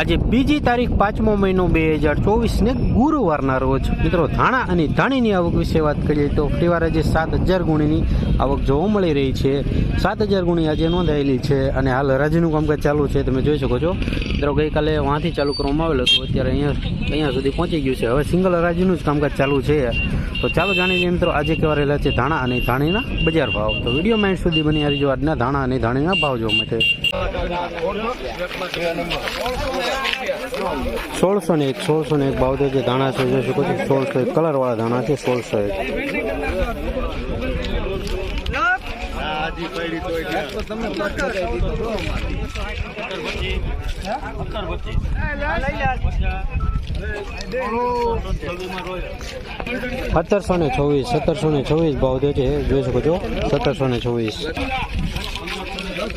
આજે બીજી તારીખ પાંચમો મહિનો બે હજાર ચોવીસને ગુરુવારના રોજ. મિત્રો, ધાણા અને ધાણીની આવક વિશે વાત કરીએ તો ફરીવાર આજે સાત હજાર ગુણીની આવક જોવા મળી રહી છે. સાત હજાર ગુણી આજે નોંધાયેલી છે અને હાલ હરાજીનું કામકાજ ચાલુ છે, તમે જોઈ શકો છો. મિત્રો, ગઈકાલે વાંથી ચાલુ કરવામાં આવેલું હતું, અત્યારે અહીંયા અહીંયા સુધી પહોંચી ગયું છે. હવે સિંગલ હરાજીનું જ કામકાજ ચાલુ છે. તો ચાલો જાણી લઈએ, મિત્રો, આજે કેવા રહેલા છે ધાણા અને ધાણીના બજાર ભાવ. તો વીડિયો માઇન્ડ સુધી બની આ જો આજના ધાણા અને ધાણીના ભાવ જોવા મળે સોળસો ને એક, સોળસો ને એક ભાવ જે ધાણા છે જોઈ શકો છો સોળસો એક કલર વાળા ધાણા છે, સોળસો એક. સત્તરસો ને છવ્વીસ, સત્તરસો ને છવ્વીસ ભાવ દે છે, જોઈ શકો છો, સત્તરસો ને છવ્વીસ.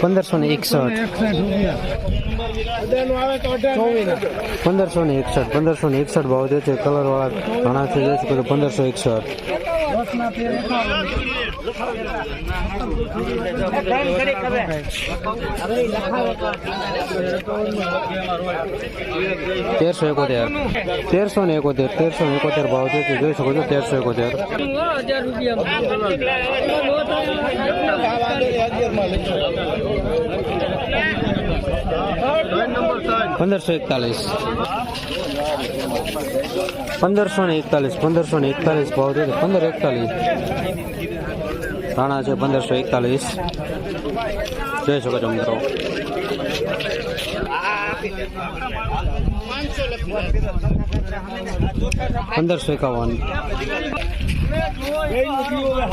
પંદરસો ને એકસઠ. પંદરસો ને એકસઠ પંદરસો ને એકસઠ ભાવ જે છે. કલર વાળા ઘણા છે જે છે પંદરસો એકસઠ. તેરસો એકોતેર. તેરસો ને એકોતેર તેરસો ને એકોતેર ભાવ જે છે. જોઈ શકો છો તેરસો એકોતેર. પંદરસો એકતાલીસ. પંદરસો ને એકતાલીસ, પંદરસો ને એકતાલીસ ભાવ છે પંદર એકતાલીસ. રાણા છે પંદરસો એકતાલીસ. જોઈ શકો છો મિત્રો. પંદરસો એકાવન.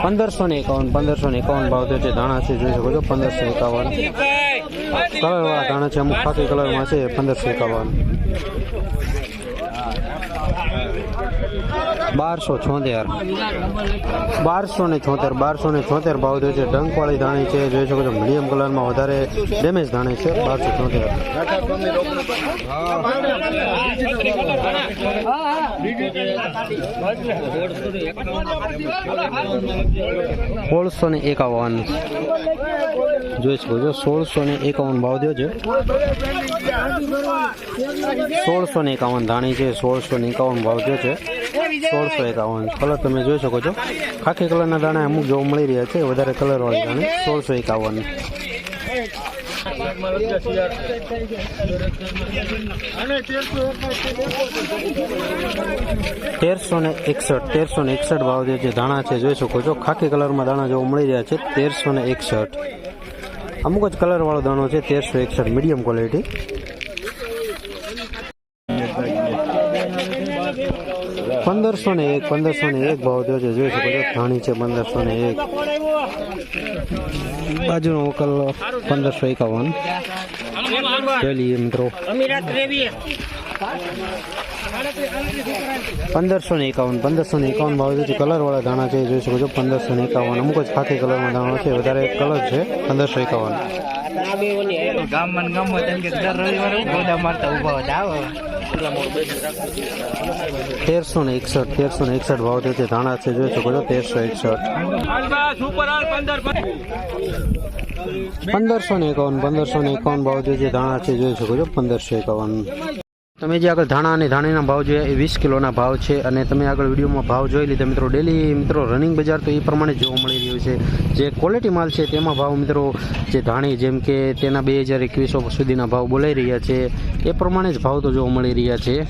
પંદરસો ને એકાવન, પંદરસો ને એકાવન ભાવ જે છે. ધાણા છે, જોઈ શકો છો, પંદરસો એકાવન. કલર વાળા ધાણા છે, અમુક ખાકી કલરમાં છે, પંદરસો એકાવન. બારસો છોતેર. બારસો ને છોતેર, બારસો ને છોતેર ભાવ જે છે. ડંકવાળી ધાણી છે. જોઈ શકો છો, મીડિયમ કલરમાં વધારે ડેમેજ ધાણી છે. બારસો છોતેર. સોળસો ને એકાવન. જોઈ શકો છો, સોળસો ને એકાવન ભાવ થયો છે. સોળસો ને એકાવન ધાણી છે. સોળસો ને એકાવન ભાવ થયો છે. સોળસો એકાવન. કલર તમે જોઈ શકો છો. ખાખી કલરના દાણા અમુક જોવા મળી રહ્યા છે. વધારે કલર વાળી દાણી. સોળસો એકાવન. તેરસો ને એકસઠ. તેરસો ને એકસઠ ભાવ જે ધાણા છે, જોઈ શકો છો. ખાખી કલરમાં દાણા જોવા મળી રહ્યા છે. તેરસો ને એકસઠ. અમુક જ કલરવાળો દાણો છે, તેરસો એકસઠ. મીડિયમ ક્વોલિટી પંદરસો ને એક, પંદરસો ને એક ભાવ થયો છે. જોઈ શકો છો, ધાણી છે પંદરસો ને એક. બાજુનો ઉકલ પંદરસો એકાવન. લઈએ મિત્રો. પંદરસો ને એકાવન, પંદરસો ને એકાવન ભાવ છે. કલર વાળા ધાણા છે, જોઈ શકો છો, પંદરસો ને એકાવન. અમુક જ ખાખી કલરમાં ધાણા છે, વધારે કલર છે, પંદરસો એકાવન. ગામમાં ગામમાં તેમ કે દર રવિવારે ગોદા મારતા ઊભા હતા આવો તેરસો ને એકસઠ તેરસો ને એકસઠ ભાવ છે ધાણા છે જોઈ શકો છો તેરસો એકસઠ. પંદરસો ને એકાવન પંદરસો ને એકાવન ભાવ છે ધાણા છે જોઈ શકો છો પંદરસો એકાવન. તમે જે આગળ ધાણા અને ધાણીના ભાવ જોયા એ વીસ કિલોના ભાવ છે અને તમે આગળ વિડીયોમાં ભાવ જોઈ લીધા મિત્રો ડેલી મિત્રો રનિંગ બજાર તો એ પ્રમાણે જોવા મળી રહ્યું છે. જે ક્વોલિટી માલ છે તેમાં ભાવ મિત્રો, જે ધાણી જેમ કે તેના બે હજાર એકવીસો સુધીના ભાવ બોલાઈ રહ્યા છે, એ પ્રમાણે જ ભાવ તો જોવા મળી રહ્યા છે.